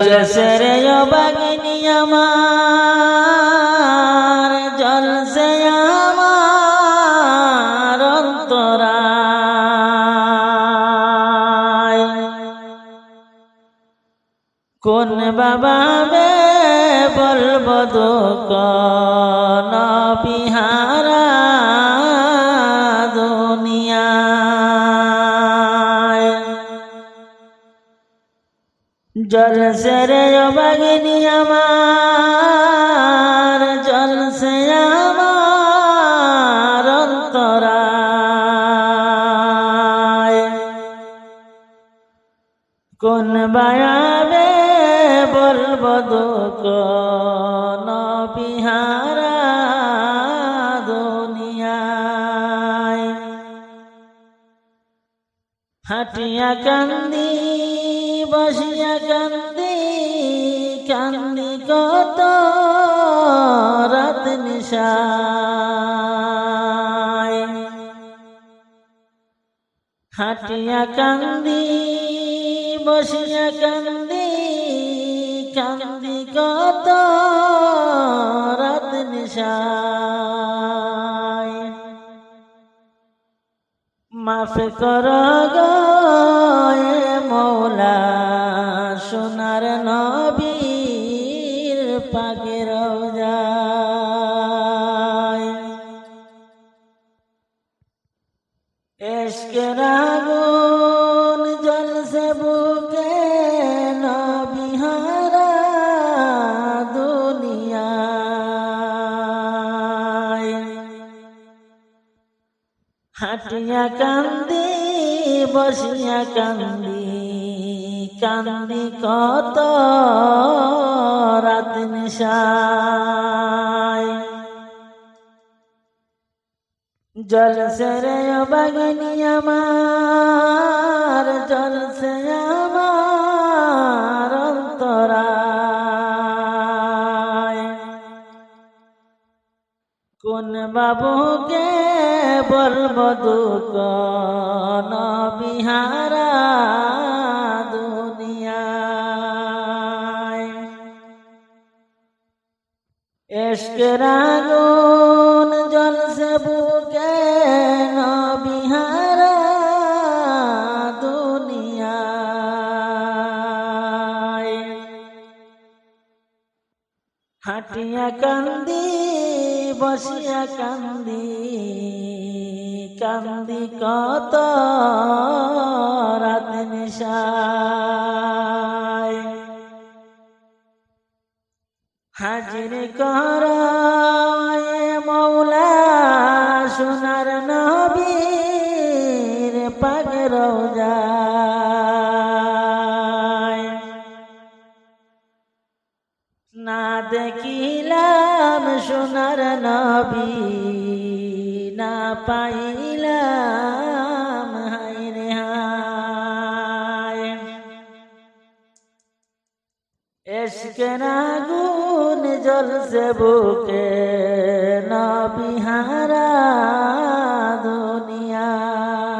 জলসরে বাগিনী জলসে আমার অন্তরায়। কোন বাবা বে বলব দুঃখ? জলসরে বাগিনী আমার জলসে আমার অন্তরায়। কোন বায়াবে বলব দুঃখ হাটিয়া কান্দি বসিয়া কান্দি কান্দি কত রাত নিশায়। হাটিয়া কান্দি, বসিয়া কান্দি কান্দি কত রাত নিশায়। মাফ কর গয়ে মৌলা সোনার নবীর পাকের যায় এসকের আগুন জলসে বুকে নবিহারা হাটিয়া কান্দি বসিয়া কান্দি কান্দি কত রাত নিশায় জলসরে বাগনি আমার, জলসে আমার অন্তরায়। কোন বাবুকে বলব দুঃখ বিহারা এসকের আগুন জলসে বুকে বিহারা দুনিয়ায়। হাটিয়া কান্দি বসিয়া কান্দি কান্দি কত হাজির কর মৌলা সোনার নবীর পাগের যায় না দেখিলাম সোনার নবী, না পাইলাম হাই রে হায়। এসকের আগুন জলসে বুকে নবিহারা দুনিয়ায়।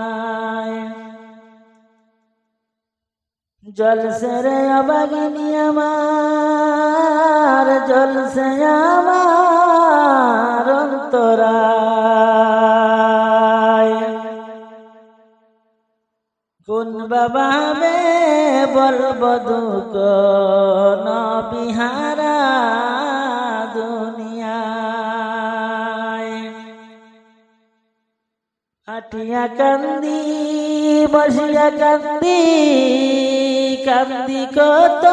জলসে রে অবাগিনী আমার জলসে আমার অন্তরায়। কোন বাবা মে বলব দুঃখ বিহারা হাটিয়া কান্দি, বসিয়া কান্দি কান্দি কত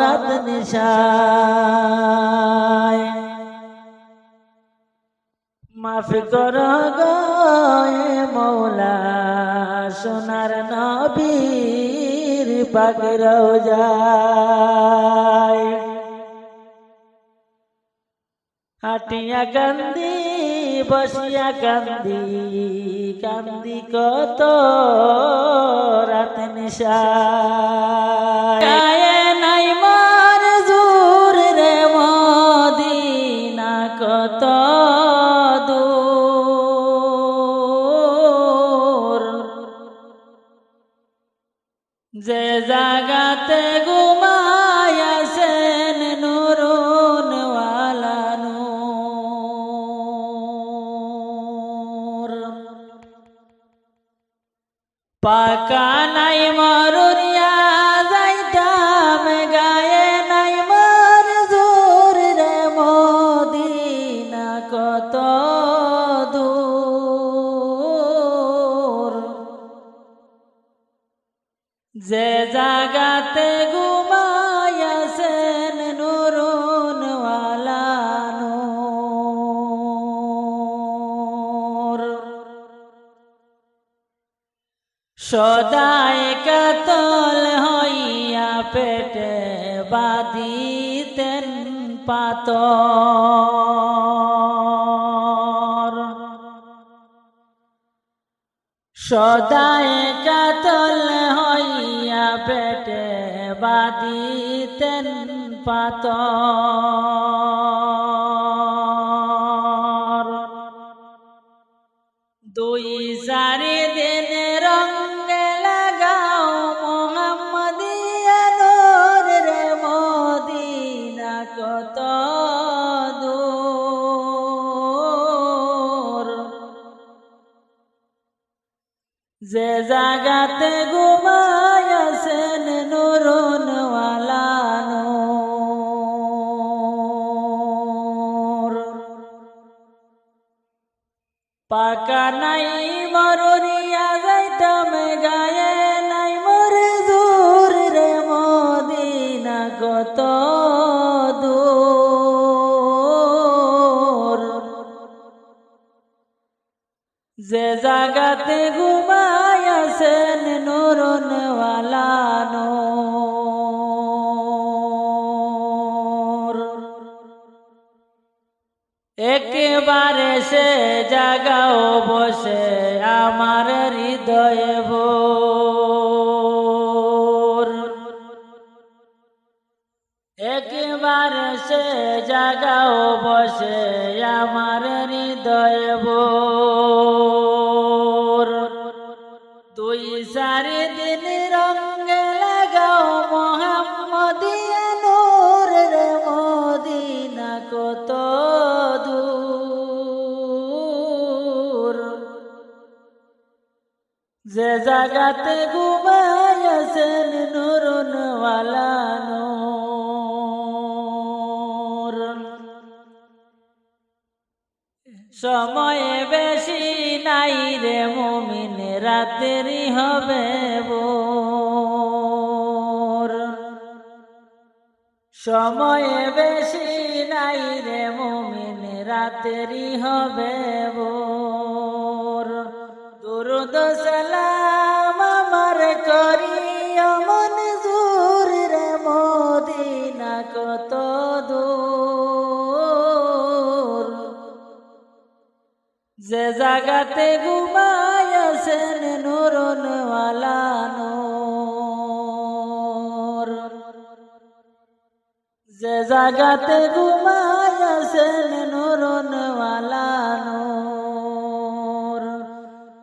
রাত নিশায়। মাফ কর মৌলা, সোনার নবীর পাগর যায় হাটিয়া কান্দি বসিয়া কান্দি কান্দি কত রাত নিশায় নাই মার জোর রে মদিনা কত পাকা নাই মরুরিয়া যাইতাম গায়ে নাই মর জোর রে মদিনা, কত দূর। যে জাগাতে গু পাতর সদায় কাতল হইয়া পেটে বাদিতেন পাতর কত যে জাগাতে ঘুমায়াছেন নুরুন নূর। পাকা নাই যে জাগাতে ঘুমায়াছেন নুরনওয়ালা নূর একেবারে সে জাগাও বসে আমার হৃদয়ে ভোর। একেবারে সে জাগাও বসে আমার হৃদয়ে কত দূর। যে জাগাতে ঘুমায়াছেন নুরনওয়ালা নূর। সময়ে বেশি নাই রে মুমিন, রাতেরই হবে বোর সময়ে বেশি নাই রে মুমিন, রাতেরই হবে বোর দুরুদ সালাম আমার করি অমন জুর রে মদিনা কত দূর। যে জাগাতে ঘুমায়াছেন নুরনওয়ালা জাগাতে ঘুমায়াছেন নুরনওয়ালা নূর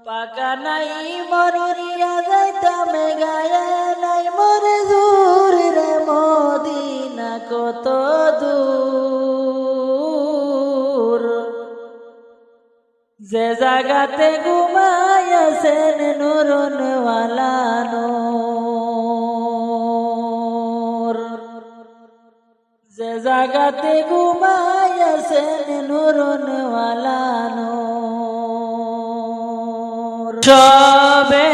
পাকা নাই মরুরিয়া যাইতাম গায়ে নাই মরে দূর রে মদিনা কত দূর। যে জাগাতে ঘুমায়াছেন নুরনওয়ালা নূর যে ঘুমাই ঘুমায়াছেন নুরনওয়ালা নূর। সবে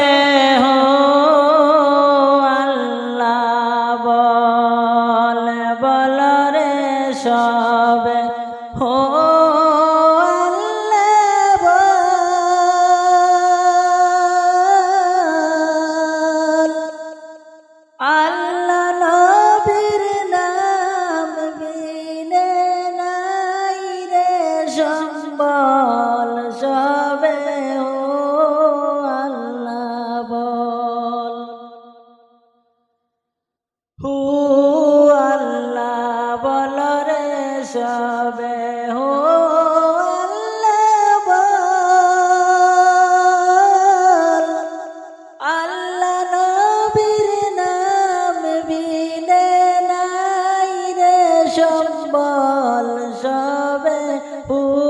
ও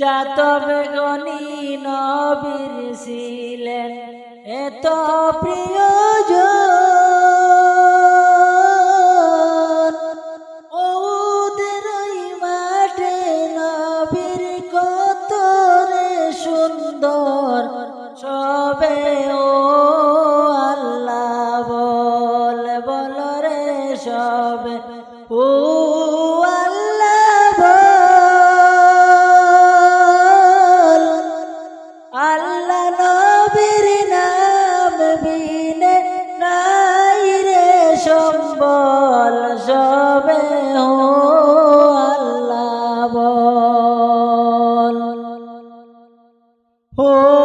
যাত বেগনি নবীর ছিলেন। এত প্রিয়জন Oh.